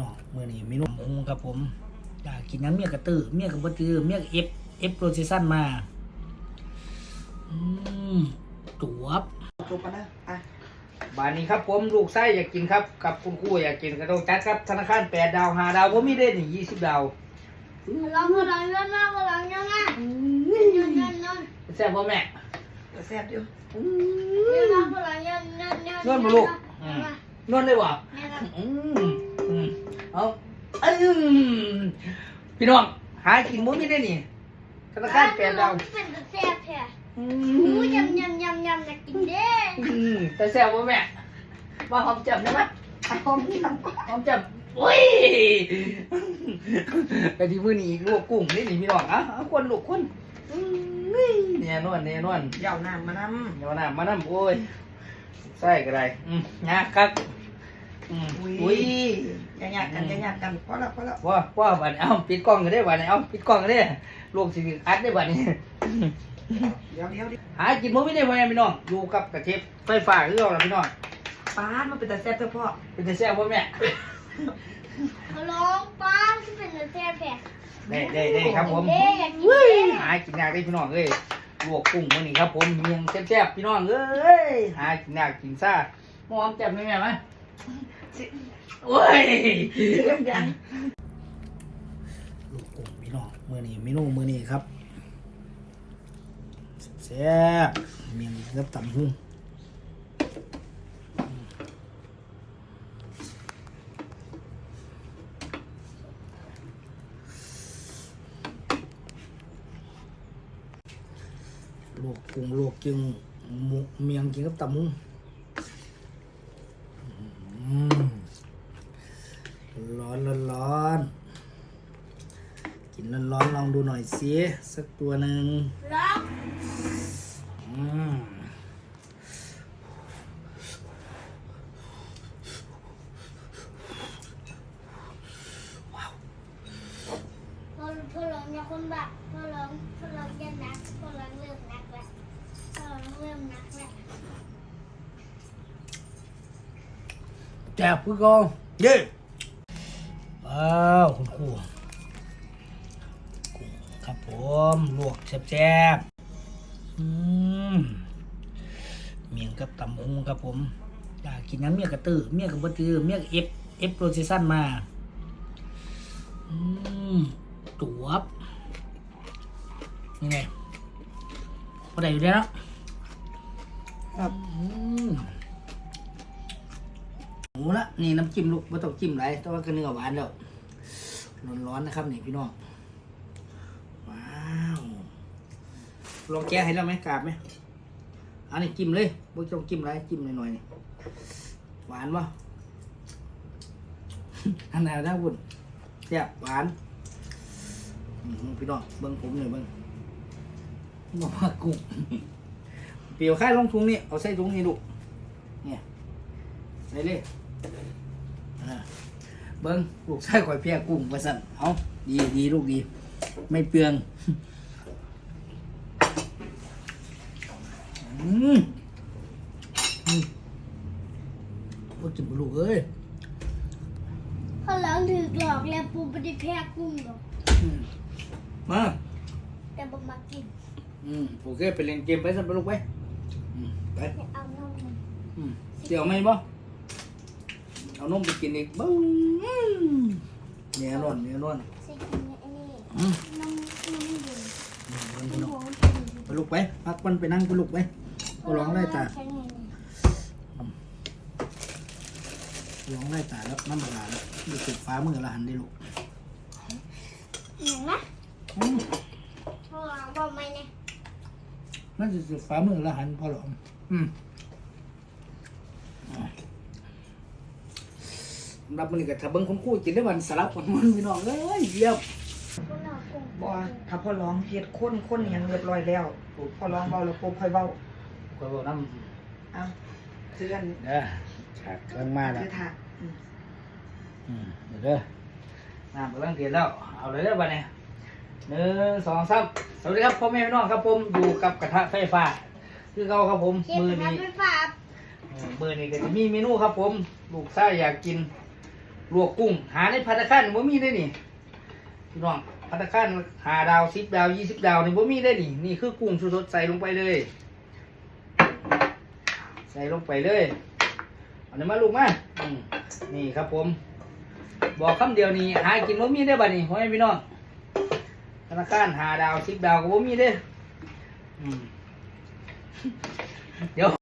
น้องมื้อนี้เมนูหมูครับผมอยากกินน้ำเมียกระตือเมียกระบ่ตือเมียกเอฟเอฟโปรเซชันมาอืมตัวบจบกันนะอะบานนี้ครับผมลูกไส้อยากกินครับ กับคุณครูอยากกินก็ต้องจัดครับธนาคารแปดดาวห้าดาวผมมีได้นี่ยี่สิบดาวพลังพลังเยอะมากพลังเยอะมากเยอะเยอะเยอะแซ่บพ่อแม่ก็แซ่บอยู่เยอะมากพลังเยอะเยอะเยอะนวดมาลูกนวดเลยวะเนี่ยครับอืมอืม เอาอืมพี่น้อง หากินมุ้งไม่ได้นี่ธนาคารแปดดาวเป็นแต่แซ่บแท้อืหมูมยำยำยำยำอยากกินเด้อืมแต่แซ่บพ่อแม่มาหอมจับได้ไหมอะพร้อมที่ทำหอมจับโอ้ยแต่ที่มื้อนี้ลวกกุ้งนี่นี่พี่น้องอะเอาคนลูกคนอืมเนี่ยนวลเนี่ยนวลยาวนานมานเดี๋ยวน้ำมาน้ำโอ้ยใส่ก็ได้อืมยากครับอืมำอุ้ย อุ้ยอย่าหยาดกันอย่าหยาดกันพอแล้วพอแล้วว่าว่าบัดนี้เอ้าปิดกล้องกันได้บัดนี้เอ้าปิดกล้องกันได้ลวกสิอัดได้บัดนี้เดี๋ยวเดี๋ยวเดี๋ยวหากินมื้อไม่ได้พ่อแม่พี่น้องอยู่กับกระเทียมไฟฟ้าคือเราล่ะพี่น้องป้าดมันเป็นแต่แซ่บเถอะพ่อเป็นแต่แซ่บพ่อแม่พลังป้านที่เป็นแต่แซ่บแท้ได้ได้ได้ครับผมเด้อยากกินเฮ้ยเด้หากินยากได้พี่น้องเอ้ยลวกกุ้งมื้อนี้ครับผมเมียงแซ่บๆพี่น้องเอ้ยหากินยากกินซ่าหอมจับไหมแม่ไหม โอ้ยยังลูกกุ้งพี่น้องมือนี้เมนูมือนี้ครับแซ่บเมียงกับตำหุ้งลวกกุ้งลวกจึงหมูเมียงกินกับตำหุ้งอืม ร้อนร้อนร้อนกินร้อนร้อนๆ ลองดูหน่อยสิสักตัวหนึ่งร้องอืมพอพลังอยากคนแบบพลังพลังจะหนักพลังเริ่มหนักแล้วพลังเริ่มหนักแล้วแจบคือเกองเย้ว้าวคุณครูกุ้งครับผมลวกแซ่บๆอืมเมียงกับตำหุงครับผมอยากกินน้ำเมียกระตือเมียกระบตือเมียกเอฟเอฟโปรเซชันมาอืมตัวบยังไงพอได้อยู่แล้วเนาะครับอืมหมูละนี่น้ำจิ้มลูกไม่ต้องจิ้มไรแต่ว่าก็เนื้อหวานแล้ว ร้อนๆนะครับนี่พี่น้อง ว้าวลองแกะให้แล้วไหมกราบไหมอันนี้จิ้มเลยไม่ต้องจิ้มไรจิ้มหน่อยๆนี่หวานวะอันไหนนะคุณแซ่บหวานพี่น้องเบิ้งผมหน่อยเบิ้งบอกว่ากุ้งเปรียวค่ายลงถุงนี่เอาใส่ถุงนี่ลูเนี่ยใส่เลยอ่า เบิ้งลูกใส่ข่อยเพียกุ้งมาสั่นเอาดีดีลูกดี ไม่เปลืองอืมอืมว่ากินบ่ลูกเอ้ยพลังถือหลอกแล้วปูไม่ได้แพ้กุ้งหรอกอืมมาแต่บ่มากินอืมโอเคไปเล่นเกมไปสั่นไปลูกไปอืมไปไม่เอานมมันอืมเสี่ยวไหมบ่ เอานมไปกินอีกบึ้งเนื้อนวลเนื้อนวลสิกินไอ้นี่อืมนมนมเย็นอืมนพี่มน้องหัวไปลูกไปพักมันไปนั่งไปลูกไปก็ร้องได้ตาแค่นี้ร้องได้ตาแล้วน้ำปลาแล้วดูติดฟ้ามือละหันได้ลูกอย่างนะอืมพลังบอกไม่เนี่ยนั่นจะติดฟ้ามือละหันพอหรออืมสำห รับมันก็ถ้าเบิ่งคนคู่กินได้วันสลับกันมันพี่น้องเอ้ยเยี่ยมพลังกุ้งบ่ถ้าพ่อร้องเฮ็ดข้นข้นอหย่างเรียบร้อยแล้วพ่อร้องเบาแล้วปุ๊บค่อยเบาก็บอกน้เอาเตือนำเด้อฉากกำลังมาแล้วคือถากอืมอืมเดี๋ยวเด้อน้ำกำลังเดือดแล้ว เอาเลยเด้อบัดนี้หนึ่งสองสามสวัสดีครับพ่อแม่พี่น้องครับผมอยู่กับกระทะไฟฟ้า คือเขาครับผมเชฟมือกระทะนี้ไฟฟ้าเออมือนี้ก็จะมีเมนูครับผม ลูกชายอยากกิน ลวกกุ้ง หาในพัตตาคารบ่มีได้นี่พี่น้องพัตตาคารหาดาวสิบดาวยี่สิบดาวนี่บ่มีได้นี่นี่คือกุ้งสดๆใส่ลงไปเลย ใส่ลงไปเลยเอาเนื้มาลูกมาอืมนี่ครับผม บอกคำเดียวนี่หากินบ่มีได้บัดนี้พ่อแม่พี่น้องธนาคารหาดาวสิบดาวก็บ่มีเด้อืมเดี๋ยว